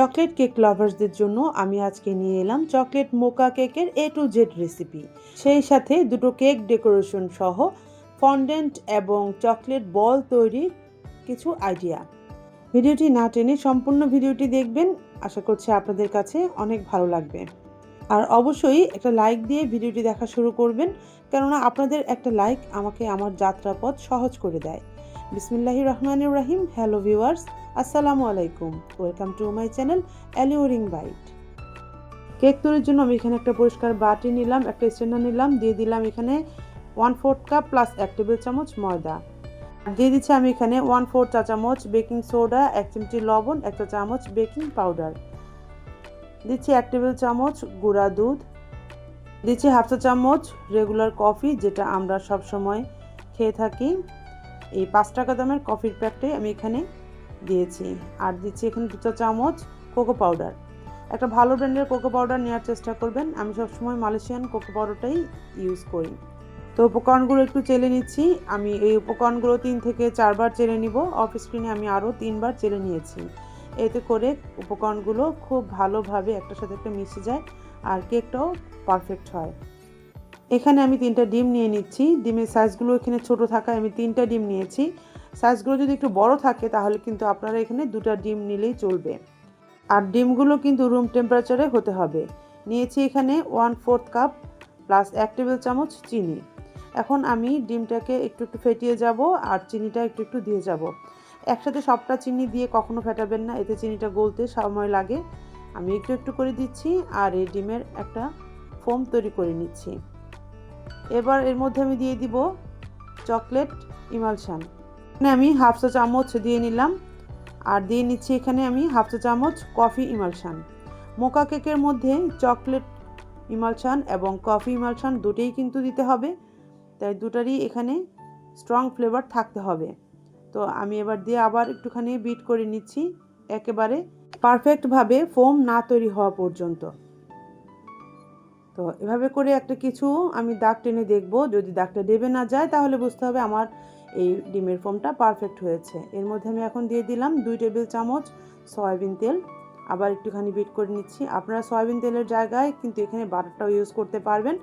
Chocolate cake লাভার্সদের জন্য আমি আজকে নিয়ে এলাম চকলেট মোকা কেকের এ টু জেড রেসিপি সেই সাথে দুটো কেক ডেকোরেশন সহ ফন্ডেন্ট এবং চকলেট বল তৈরির কিছু আইডিয়া। ভিডিওটি না টেনে সম্পূর্ণ ভিডিওটি দেখবেন, আশা করছি আপনাদের কাছে অনেক ভালো লাগবে। আর অবশ্যই একটা লাইক দিয়ে ভিডিওটি দেখা শুরু করবেন, কেননা আপনাদের একটা লাইক আমাকে আমার যাত্রাপথ সহজ করে দেয়। বিসমিল্লাহির রহমানির রাহিম, হ্যালো ভিউয়ার্স। আসসালামু আলাইকুম। Welcome to my channel alluring bite cake তৈরির জন্য আমি এখানে একটা পরিষ্কার বাটি নিলাম, একটা স্ট্যান্ডার নিলাম, দিয়ে দিলাম এখানে ওয়ান ফোর্থ কাপ প্লাস এক টেবিল চামচ ময়দা। দিয়ে দিচ্ছি আমি এখানে ওয়ান ফোর চা চামচ বেকিং সোডা এক চিমটি লবণ, একটা চামচ বেকিং পাউডার দিচ্ছি এক টেবিল চামচ গুঁড়া দুধ। দিচ্ছি হাফ চা চামচ রেগুলার কফি যেটা আমরা সব সময় খেয়ে থাকি। এই পাঁচ টাকা দামের কফির প্যাকটাই আমি এখানে দিয়েছি। আর দিচ্ছি এখানে দু চা চামচ কোকো পাউডার একটা ভালো ব্র্যান্ডের কোকো পাউডার নেওয়ার চেষ্টা করবেন। আমি সবসময় মালয়েশিয়ান কোকো পাউডারটাই ইউজ করি। তো উপকরণগুলো একটু চেলে নিচ্ছি। আমি এই উপকরণগুলো তিন থেকে চারবার চেলে নিব। অফ স্ক্রিনে আমি আরও তিনবার চেলে নিয়েছি। এতে করে উপকরণগুলো খুব ভালোভাবে একটার সাথে একটা মিশে যায় আর কেকটাও পারফেক্ট হয়। এখানে আমি তিনটা ডিম নিয়ে নিচ্ছি। ডিমের সাইজগুলো এখানে ছোট থাকায় আমি তিনটা ডিম নিয়েছি। সাইজগুলো যদি একটু বড় থাকে, তাহলে কিন্তু আপনারা এখানে দুটা ডিম নিলেই চলবে। আর ডিমগুলো কিন্তু রুম টেম্পারেচারে হতে হবে। নিয়েছি এখানে ওয়ান ফোর্থ কাপ প্লাস এক টেবিল চামচ চিনি। এখন আমি ডিমটাকে একটু একটু ফেটিয়ে যাব আর চিনিটা একটু একটু দিয়ে যাব। একসাথে সবটা চিনি দিয়ে কখনো ফেটাবেন না, এতে চিনিটা গলতে সময় লাগে। আমি একটু একটু করে দিচ্ছি আর এই ডিমের একটা ফোম তৈরি করে নিচ্ছি। এবার এর মধ্যে আমি দিয়ে দিব চকলেট, ইমালশান। এখানে আমি হাফ চা চামচ দিয়ে নিলাম, আর দিয়ে নিচ্ছি এখানে আমি হাফ চা চামচ কফি ইমালশান। মোকা কেকের মধ্যে চকলেট, ইমালশান এবং কফি ইমালশান দুটোই কিন্তু দিতে হবে, তাই দুটারই এখানে স্ট্রং ফ্লেভার থাকতে হবে। তো আমি এবার দিয়ে আবার একটুখানি বিট করে নিচ্ছি, একেবারে পারফেক্টভাবে ফোম না তৈরি হওয়া পর্যন্ত। তো এভাবে করে একটা কিছু আমি দাগ টেনে দেখব। যদি দাগটা দেবে না যায়, তাহলে বুঝতে হবে আমার এই ডিমের ফোমটা পারফেক্ট হয়েছে। এর মধ্যে আমি এখন দিয়ে দিলাম দুই টেবিল চামচ সয়াবিন তেল। আবার একটুখানি বিট করে নিচ্ছি। আপনারা সয়াবিন তেলের জায়গায় কিন্তু এখানে বাটারটাও ইউজ করতে পারবেন।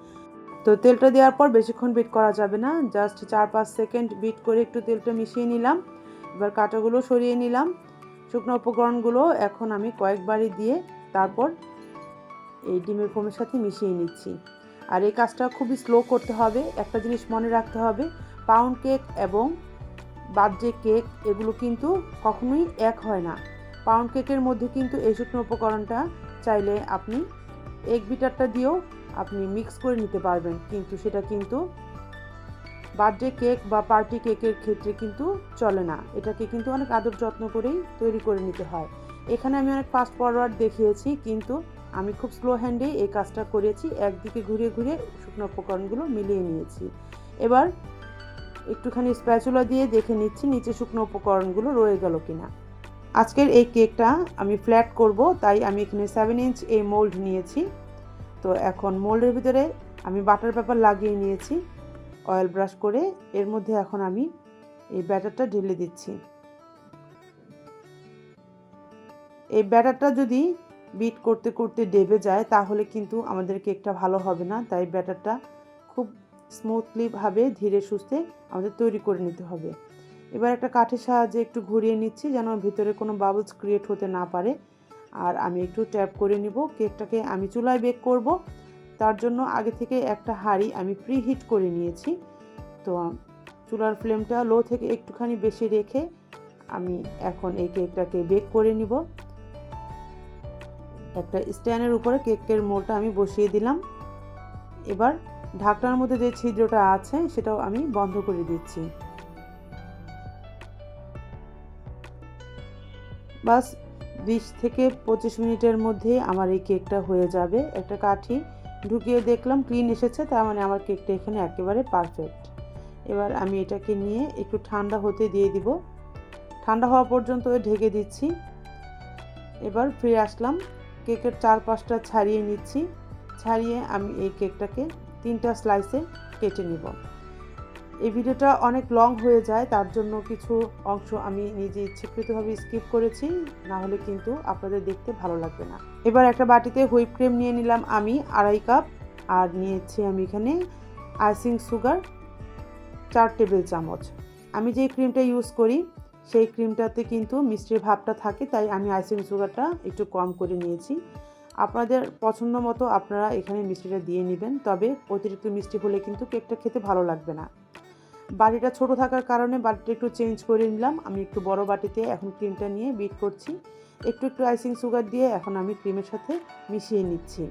তো তেলটা দেওয়ার পর বেশিক্ষণ বিট করা যাবে না। জাস্ট চার পাঁচ সেকেন্ড বিট করে একটু তেলটা মিশিয়ে নিলাম। এবার কাঁটাগুলো সরিয়ে নিলাম। শুকনো উপকরণগুলো এখন আমি কয়েকবারই দিয়ে তারপর এই ডিমের ফোমের সাথে মিশিয়ে নিচ্ছি। আর এই কাজটা খুবই স্লো করতে হবে। একটা জিনিস মনে রাখতে হবে পাউন্ড কেক এবং বার্থডে কেক এগুলো কিন্তু কখনোই এক হয় না। পাউন্ড কেকের মধ্যে কিন্তু এই শুকনো উপকরণটা চাইলে আপনি এগ বিটারটা দিয়েও আপনি মিক্স করে নিতে পারবেন। কিন্তু সেটা কিন্তু বার্থডে কেক বা পার্টি কেকের ক্ষেত্রে কিন্তু চলে না। এটাকে কিন্তু অনেক আদর যত্ন করেই তৈরি করে নিতে হয়। এখানে আমি অনেক ফাস্ট ফরওয়ার্ড দেখিয়েছি, কিন্তু আমি খুব স্লো হ্যান্ডেই এই কাজটা করেছি, একদিকে ঘুরিয়ে ঘুরিয়ে শুকনো উপকরণগুলো মিলিয়ে নিয়েছি। এবার একটুখানি স্প্যাচুলা দিয়ে দেখে নিচ্ছি নিচে শুকনো উপকরণগুলো রয়ে গেল কিনা। আজকের এই কেকটা আমি ফ্ল্যাট করব, তাই আমি এখানে সেভেন ইঞ্চ এই মোল্ড নিয়েছি। তো এখন মোল্ডের ভিতরে আমি বাটার পেপার লাগিয়ে নিয়েছি অয়েল ব্রাশ করে, এর মধ্যে এখন আমি এই ব্যাটারটা ঢেলে দিচ্ছি। এই ব্যাটারটা যদি বিট করতে করতে ডেবে যায়, তাহলে কিন্তু আমাদের কেকটা ভালো হবে না। তাই ব্যাটারটা খুব স্মুথলিভাবে ধীরে সুস্থে আমাদের তৈরি করে নিতে হবে। এবার একটা কাঠের সাহায্যে একটু ঘুরিয়ে নিচ্ছি যেন ভিতরে কোনো বাবলস ক্রিয়েট হতে না পারে। আর আমি একটু ট্যাপ করে নিব কেকটাকে আমি চুলায় বেক করব। তার জন্য আগে থেকে একটা হাঁড়ি আমি প্রি হিট করে নিয়েছি। তো চুলার ফ্লেমটা লো থেকে একটুখানি বেশি রেখে আমি এখন এই কেকটাকে বেক করে নিব। একটা স্ট্যান্ডের উপরে কেকের মোলটা আমি বসিয়ে দিলাম। এবার ঢাকনার মধ্যে যে ছিদ্রটা আছে, সেটাও আমি বন্ধ করে দিচ্ছি। বাস বিশ থেকে পঁচিশ মিনিটের মধ্যে আমার এই কেকটা হয়ে যাবে। একটা কাঠি ঢুকিয়ে দেখলাম ক্লিন এসেছে, তার মানে আমার কেকটা এখানে একেবারে পারফেক্ট। এবার আমি এটাকে নিয়ে একটু ঠান্ডা হতে দিয়ে দিব। ঠান্ডা হওয়া পর্যন্ত ঢেকে দিচ্ছি। এবার ফিরে আসলাম কেকের চারপাশটা ছাড়িয়ে নিচ্ছি। ছাড়িয়ে আমি এই কেকটাকে তিনটা স্লাইসে কেটে নিব। এই ভিডিওটা অনেক লং হয়ে যায়, তার জন্য কিছু অংশ আমি নিজে ইচ্ছাকৃতভাবে স্কিপ করেছি, না হলে কিন্তু আপনাদের দেখতে ভালো লাগবে না। এবার একটা বাটিতে হুইপ ক্রিম নিয়ে নিলাম আমি আড়াই কাপ, আর নিয়েছি আমি এখানে আইসিং সুগার চার টেবিল চামচ। আমি যে ক্রিমটা ইউজ করি সেই ক্রিমটাতে কিন্তু মিষ্টির ভাবটা থাকে, তাই আমি আইসিং সুগারটা একটু কম করে নিয়েছি। আপনাদের পছন্দ মতো আপনারা এখানে মিষ্টিটা দিয়ে নেবেন, তবে অতিরিক্ত মিষ্টি হলে কিন্তু কেকটা খেতে ভালো লাগবে না। বাটিটা ছোট থাকার কারণে বাটিটা একটু চেঞ্জ করে নিলাম। আমি একটু বড় বাটিতে এখন ক্রিমটা নিয়ে বিট করছি। একটু একটু আইসিং সুগার দিয়ে এখন আমি ক্রিমের সাথে মিশিয়ে নিচ্ছি।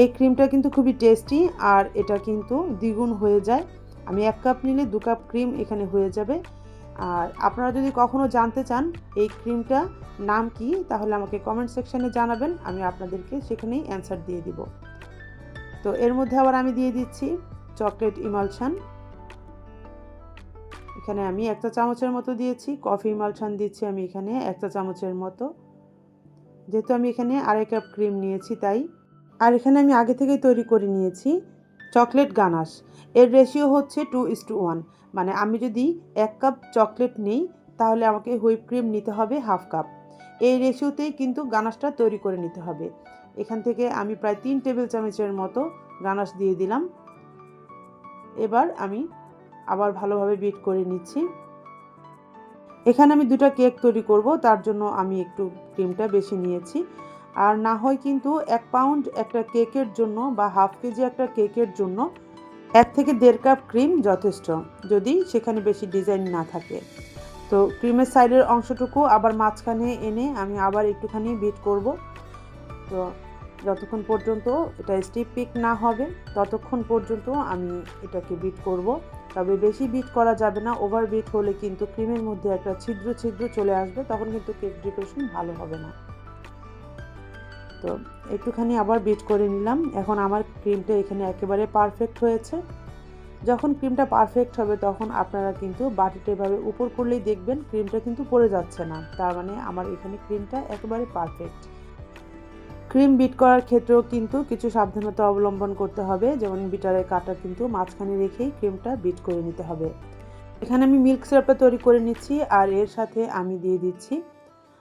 এই ক্রিমটা কিন্তু খুবই টেস্টি আর এটা কিন্তু দ্বিগুণ হয়ে যায়। আমি এক কাপ নিলে দু কাপ ক্রিম এখানে হয়ে যাবে। আর আপনারা যদি কখনও জানতে চান এই ক্রিমটা নাম কি, তাহলে আমাকে কমেন্ট সেকশানে জানাবেন, আমি আপনাদেরকে সেখানেই অ্যান্সার দিয়ে দিব। তো এর মধ্যে আবার আমি দিয়ে দিচ্ছি চকলেট ইমালশান এখানে আমি একটা চামচের মতো দিয়েছি কফি ইমালশান দিচ্ছি আমি এখানে একটা চামচের মতো। যেহেতু আমি এখানে আড়াই কাপ ক্রিম নিয়েছি তাই। আর এখানে আমি আগে থেকেই তৈরি করে নিয়েছি চকলেট গানাশ। এর রেশিও হচ্ছে টু ইস টু ওয়ান মানে আমি যদি এক কাপ চকলেট নিই, তাহলে আমাকে হুইপ ক্রিম নিতে হবে হাফ কাপ। এই রেশিওতেই কিন্তু গানাশটা তৈরি করে নিতে হবে। এখান থেকে আমি প্রায় তিন টেবিল চামচের মতো গানাশ দিয়ে দিলাম। এবার আমি আবার ভালোভাবে বিট করে নিচ্ছি। এখানে আমি দুটো কেক তৈরি করব, তার জন্য আমি একটু ক্রিমটা বেশি নিয়েছি। আর না হয় কিন্তু এক পাউন্ড একটা কেকের জন্য বা হাফ কেজি একটা কেকের জন্য এক থেকে দেড় কাপ ক্রিম যথেষ্ট, যদি সেখানে বেশি ডিজাইন না থাকে। তো ক্রিমের সাইডের অংশটুকু আবার মাঝখানে এনে আমি আবার একটুখানি বিট করব। তো যতক্ষণ পর্যন্ত এটা স্টিপ পিক না হবে, ততক্ষণ পর্যন্ত আমি এটাকে বিট করব। তবে বেশি বিট করা যাবে না ওভার বিট হলে কিন্তু ক্রিমের মধ্যে একটা ছিদ্র ছিদ্র চলে আসবে, তখন কিন্তু কেক ডেকোরেশন ভালো হবে না। তো একটুখানি আবার বিট করে নিলাম। এখন আমার ক্রিমটা এখানে একেবারে পারফেক্ট হয়েছে। যখন ক্রিমটা পারফেক্ট হবে তখন আপনারা কিন্তু বাটিটা এভাবে উপর করলেই দেখবেন ক্রিমটা কিন্তু পড়ে যাচ্ছে না। তার মানে আমার এখানে ক্রিমটা একেবারে পারফেক্ট ক্রিম বিট করার ক্ষেত্রেও কিন্তু কিছু সাবধানতা অবলম্বন করতে হবে। যেমন বিটারের কাটা কিন্তু মাঝখানে রেখেই ক্রিমটা বিট করে নিতে হবে। এখানে আমি মিল্ক সিরাপটা তৈরি করে নিচ্ছি আর এর সাথে আমি দিয়ে দিচ্ছি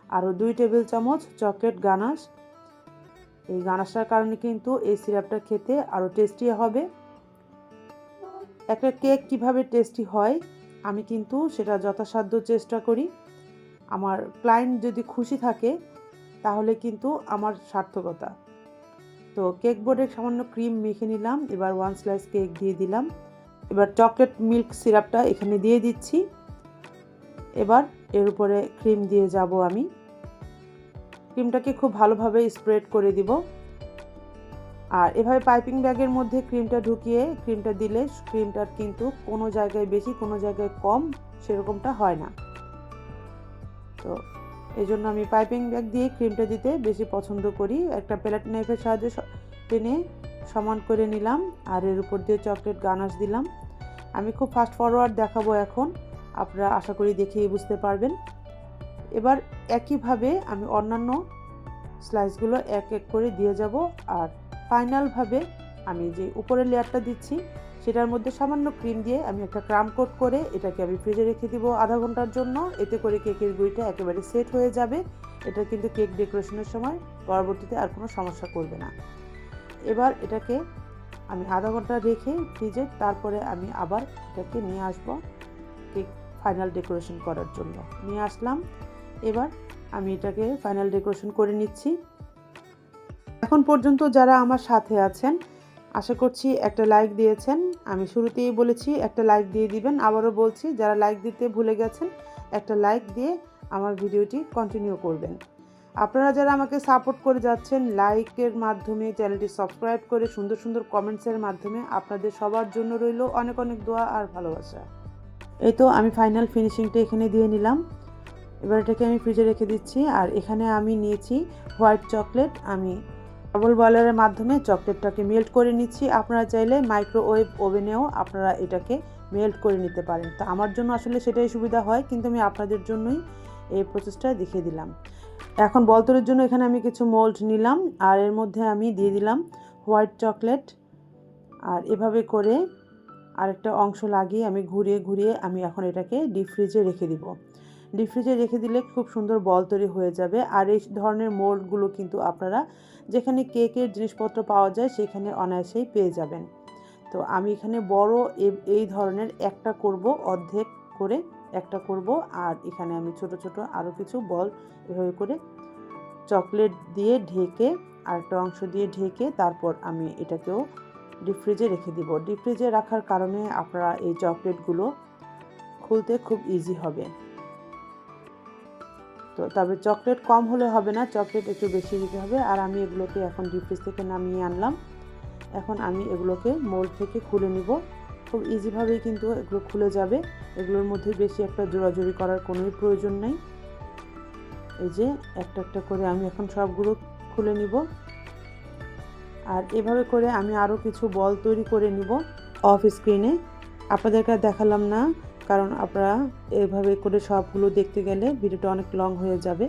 আরও দুই টেবিল চামচ চকলেট গানাশ এই গানাশটার কারণে কিন্তু এই সিরাপটা খেতে আরও টেস্টি হবে। একটা কেক কীভাবে টেস্টি হয়, আমি কিন্তু সেটা যথাসাধ্য চেষ্টা করি। আমার ক্লায়েন্ট যদি খুশি থাকে, তাহলে কিন্তু আমার সার্থকতা। তো কেক বোর্ডে সামান্য ক্রিম মেখে নিলাম, এবার ওয়ান স্লাইস কেক দিয়ে দিলাম। এবার চকলেট মিল্ক সিরাপটা এখানে দিয়ে দিচ্ছি। এবার এর উপরে ক্রিম দিয়ে যাব আমি। ক্রিমটাকে খুব ভালোভাবে স্প্রেড করে দিব। আর এভাবে পাইপিং ব্যাগের মধ্যে ক্রিমটা ঢুকিয়ে ক্রিমটা দিলে ক্রিমটার কিন্তু কোনো জায়গায় বেশি, কোনো জায়গায় কম সেরকমটা হয় না। তো এই জন্য আমি পাইপিং ব্যাগ দিয়ে ক্রিমটা দিতে বেশি পছন্দ করি। একটা প্লেট নাইফের সাহায্যে টেনে সমান করে নিলাম আর এর উপর দিয়ে চকলেট গানাশ দিলাম। আমি খুব ফাস্ট ফরওয়ার্ড দেখাবো এখন। আপনারা আশা করি দেখেই বুঝতে পারবেন। এবার একইভাবে আমি অন্যান্য স্লাইসগুলো এক এক করে দিয়ে যাব আর ফাইনালভাবে আমি যে উপরের লেয়ারটা দিচ্ছি, সেটার মধ্যে সামান্য ক্রিম দিয়ে আমি একটা ক্রাম কোট করে এটাকে আমি ফ্রিজে রেখে দিব আধা ঘণ্টার জন্য। এতে করে কেকের গুঁড়িটা একেবারে সেট হয়ে যাবে। এটা কিন্তু কেক ডেকোরেশনের সময় পরবর্তীতে আর কোনো সমস্যা করবে না। এবার এটাকে আমি আধা ঘণ্টা রেখে ফ্রিজে তারপরে আমি আবার এটাকে নিয়ে আসব কেক ফাইনাল ডেকোরেশন করার জন্য। নিয়ে আসলাম। এবার আমি এটাকে ফাইনাল ডেকোরেশন করে নিচ্ছি। এখন পর্যন্ত যারা আমার সাথে আছেন, আশা করছি একটা লাইক দিয়েছেন। আমি শুরুতেই বলেছি, একটা লাইক দিয়ে দিবেন। আবারও বলছি, যারা লাইক দিতে ভুলে গেছেন, একটা লাইক দিয়ে আমার ভিডিওটি কন্টিনিউ করবেন। আপনারা যারা আমাকে সাপোর্ট করে যাচ্ছেন লাইকের মাধ্যমে চ্যানেলটি সাবস্ক্রাইব করে সুন্দর সুন্দর কমেন্টসের মাধ্যমে আপনাদের সবার জন্য রইল অনেক অনেক দোয়া আর ভালোবাসা। এই তো আমি ফাইনাল ফিনিশিংটা এখানে দিয়ে নিলাম। এবার এটাকে আমি ফ্রিজে রেখে দিচ্ছি, আর এখানে আমি নিয়েছি হোয়াইট চকলেট আমি ডাবল বয়লারের মাধ্যমে চকলেটটাকে মেল্ট করে নিচ্ছি। আপনারা চাইলে মাইক্রোওয়েভ ওভেনেও আপনারা এটাকে মেল্ট করে নিতে পারেন। তা আমার জন্য আসলে সেটাই সুবিধা হয়, কিন্তু আমি আপনাদের জন্যই এই প্রসেসটা দেখিয়ে দিলাম। এখন বলতরের জন্য এখানে আমি কিছু মোল্ড নিলাম, আর এর মধ্যে আমি দিয়ে দিলাম হোয়াইট চকলেট আর এভাবে করে আরেকটা অংশ লাগিয়ে আমি ঘুরিয়ে ঘুরিয়ে আমি এখন এটাকে ডিপ ফ্রিজে রেখে দিব। ডিপ ফ্রিজে রেখে দিলে খুব সুন্দর বল তৈরি হয়ে যাবে। আর এই ধরনের মোল্ডগুলো কিন্তু আপনারা যেখানে কেকের জিনিসপত্র পাওয়া যায় সেখানে অনায়াসেই পেয়ে যাবেন। তো আমি এখানে বড় এই ধরনের একটা করব, অর্ধেক করে একটা করব, আর এখানে আমি ছোট ছোট আরও কিছু বল এভাবে করে চকলেট দিয়ে ঢেকে আরেকটা অংশ দিয়ে ঢেকে তারপর আমি এটাকেও ডিপ ফ্রিজে রেখে দিব। ডিপ ফ্রিজে রাখার কারণে আপনারা এই চকলেটগুলো খুলতে খুব ইজি হবে। তো তবে চকলেট কম হলে হবে না, চকলেট একটু বেশি দিতে হবে। আর আমি এগুলোকে এখন ডিপ ফ্রিজ থেকে নামিয়ে আনলাম। এখন আমি এগুলোকে মোল্ড থেকে খুলে নিব। খুব ইজিভাবেই কিন্তু এগুলো খুলে যাবে। এগুলোর মধ্যে বেশি একটা জোড়াজোড়ি করার কোনোই প্রয়োজন নেই। এই যে একটা একটা করে আমি এখন সবগুলো খুলে নিব। আর এভাবে করে আমি আরও কিছু বল তৈরি করে নিব অফ স্ক্রিনে আপনাদেরকে দেখালাম না কারণ আপনারা এভাবে করে সবগুলো দেখতে গেলে ভিডিওটা অনেক লং হয়ে যাবে।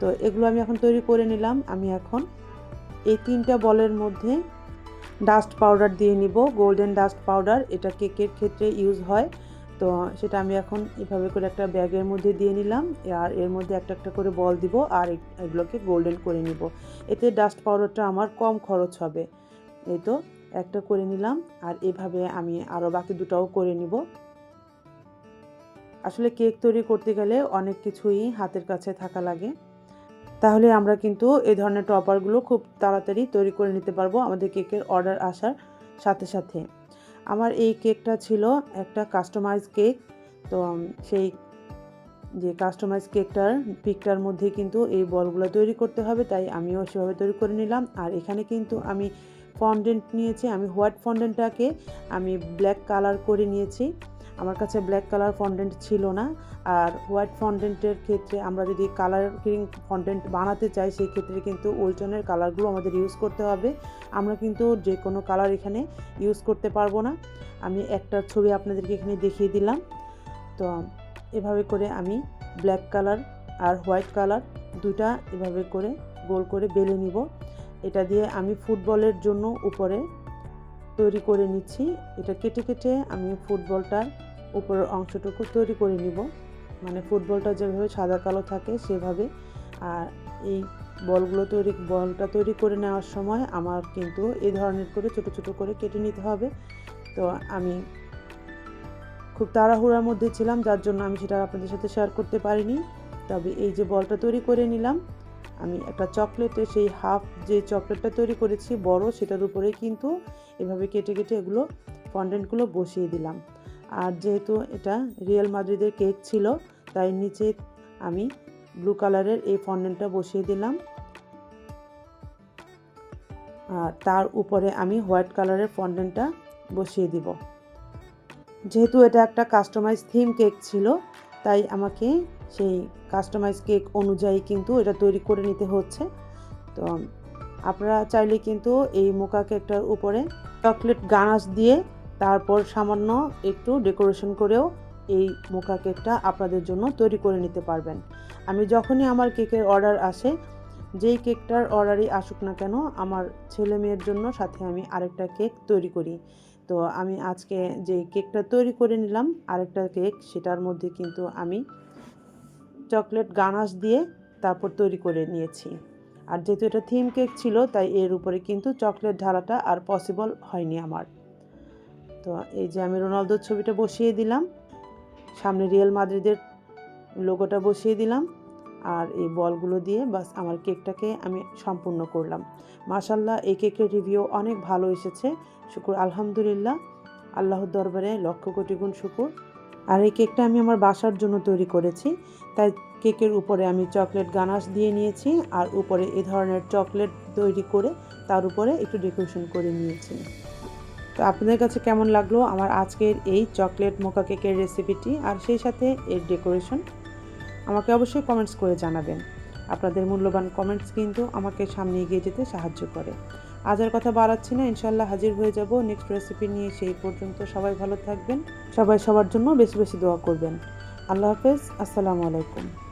তো এগুলো আমি এখন তৈরি করে নিলাম। আমি এখন এই তিনটা বলের মধ্যে ডাস্ট পাউডার দিয়ে নিব। গোল্ডেন ডাস্ট পাউডার এটা কেকের ক্ষেত্রে ইউজ হয়। তো সেটা আমি এখন এভাবে করে একটা ব্যাগের মধ্যে দিয়ে নিলাম। আর এর মধ্যে একটা একটা করে বল দিব আর এগুলোকে গোল্ডেন করে নিব। এতে ডাস্ট পাউডারটা আমার কম খরচ হবে। এই তো একটা করে নিলাম। আর এভাবে আমি আরও বাকি দুটাও করে নিব। আসলে কেক তৈরি করতে গেলে অনেক কিছুই হাতের কাছে থাকা লাগে। তাহলে আমরা কিন্তু এই ধরনের টপারগুলো খুব তাড়াতাড়ি তৈরি করে নিতে পারব আমাদের কেকের অর্ডার আসার সাথে সাথে। আমার এই কেকটা ছিল একটা কাস্টমাইজ কেক, তো সেই যে কাস্টমাইজ কেকটার পিকটার মধ্যে কিন্তু এই বলগুলো তৈরি করতে হবে, তাই আমিও সেভাবে তৈরি করে নিলাম। আর এখানে কিন্তু আমি ফন্ডেন্ট নিয়েছি, আমি হোয়াইট ফন্ডেন্টটাকে আমি ব্ল্যাক কালার করে নিয়েছি। আমার কাছে ব্ল্যাক কালার ফন্ডেন্ট ছিল না। আর হোয়াইট ফন্ডেন্টের ক্ষেত্রে আমরা যদি কালারিং ফন্ডেন্ট বানাতে চাই, সেই ক্ষেত্রে কিন্তু ওই টনের কালারগুলো আমাদের ইউজ করতে হবে। আমরা কিন্তু যে কোনো কালার এখানে ইউজ করতে পারব না। আমি একটা ছবি আপনাদেরকে এখানে দেখিয়ে দিলাম। তো এভাবে করে আমি ব্ল্যাক কালার আর হোয়াইট কালার দুটা এভাবে করে গোল করে বেলে নিব। এটা দিয়ে আমি ফুটবলের জন্য উপরে তৈরি করে নিচ্ছি। এটা কেটে কেটে আমি ফুটবলটার উপরের অংশটুকু তৈরি করে নিব। মানে ফুটবলটা যেভাবে সাদা কালো থাকে সেভাবে। আর এই বলগুলো তৈরি, বলটা তৈরি করে নেওয়ার সময় আমার কিন্তু এই ধরনের করে ছোট ছোট করে কেটে নিতে হবে। তো আমি খুব তাড়াহুড়ার মধ্যে ছিলাম, যার জন্য আমি সেটা আপনাদের সাথে শেয়ার করতে পারিনি। তবে এই যে বলটা তৈরি করে নিলাম, আমি একটা চকলেটে সেই হাফ যে চকলেটটা তৈরি করেছি, বড়, সেটার উপরে কিন্তু এভাবে কেটে কেটে এগুলো ফন্ডেন্টগুলো বসিয়ে দিলাম। আর যেহেতু এটা রিয়েল মাদ্রিদের কেক ছিল, তাই নিচে আমি ব্লু কালারের এই ফন্ডেন্টটা বসিয়ে দিলাম। আর তার উপরে আমি হোয়াইট কালারের ফন্ডেন্টটা বসিয়ে দিব। যেহেতু এটা একটা কাস্টমাইজ থিম কেক ছিল, তাই আমাকে সেই কাস্টমাইজ কেক অনুযায়ী কিন্তু এটা তৈরি করে নিতে হচ্ছে। তো আপনারা চাইলে কিন্তু এই মোকা কেকটার উপরে চকলেট গানাশ দিয়ে তারপর সামান্য একটু ডেকোরেশন করেও এই মোকা কেকটা আপনাদের জন্য তৈরি করে নিতে পারবেন। আমি যখনই আমার কেকের অর্ডার আসে, যেই কেকটার অর্ডারই আসুক না কেন, আমার ছেলে মেয়ের জন্য সাথে আমি আরেকটা কেক তৈরি করি। তো আমি আজকে যে কেকটা তৈরি করে নিলাম, আরেকটা কেক, সেটার মধ্যে কিন্তু আমি চকলেট গানাশ দিয়ে তারপর তৈরি করে নিয়েছি। আর যেহেতু এটা থিম কেক ছিল, তাই এর উপরে কিন্তু চকলেট ঢালাটা আর পসিবল হয়নি আমার। তো এই যে আমি রোনালদোর ছবিটা বসিয়ে দিলাম, সামনে রিয়েল মাদ্রিদের লোগোটা বসিয়ে দিলাম, আর এই বলগুলো দিয়ে বাস আমার কেকটাকে আমি সম্পূর্ণ করলাম। মাশাল্লাহ এই কেকের রিভিউ অনেক ভালো এসেছে। শুকুর, আলহামদুলিল্লাহ। আল্লাহর দরবারে লক্ষ কোটি গুণ শুকুর। আর এই কেকটা আমি আমার বাসার জন্য তৈরি করেছি। তাই কেকের উপরে আমি চকলেট গানাশ দিয়ে নিয়েছি, আর উপরে এ ধরনের চকলেট তৈরি করে তার উপরে একটু ডেকোরেশন করে নিয়েছি। তো আপনাদের কাছে কেমন লাগল আমার আজকের এই চকলেট মোকা কেকের রেসিপিটি আর সেই সাথে এর ডেকোরেশন আমাকে অবশ্যই কমেন্টস করে জানাবেন। আপনাদের মূল্যবান কমেন্টস কিন্তু আমাকে সামনে এগিয়ে যেতে সাহায্য করে। আজ আর কথা বাড়াচ্ছি না ইনশাল্লাহ হাজির হয়ে যাব নেক্সট রেসিপি নিয়ে সেই পর্যন্ত। সবাই ভালো থাকবেন, সবাই সবার জন্য বেশি বেশি দোয়া করবেন। আল্লাহ হাফেজ, আসসালামু আলাইকুম।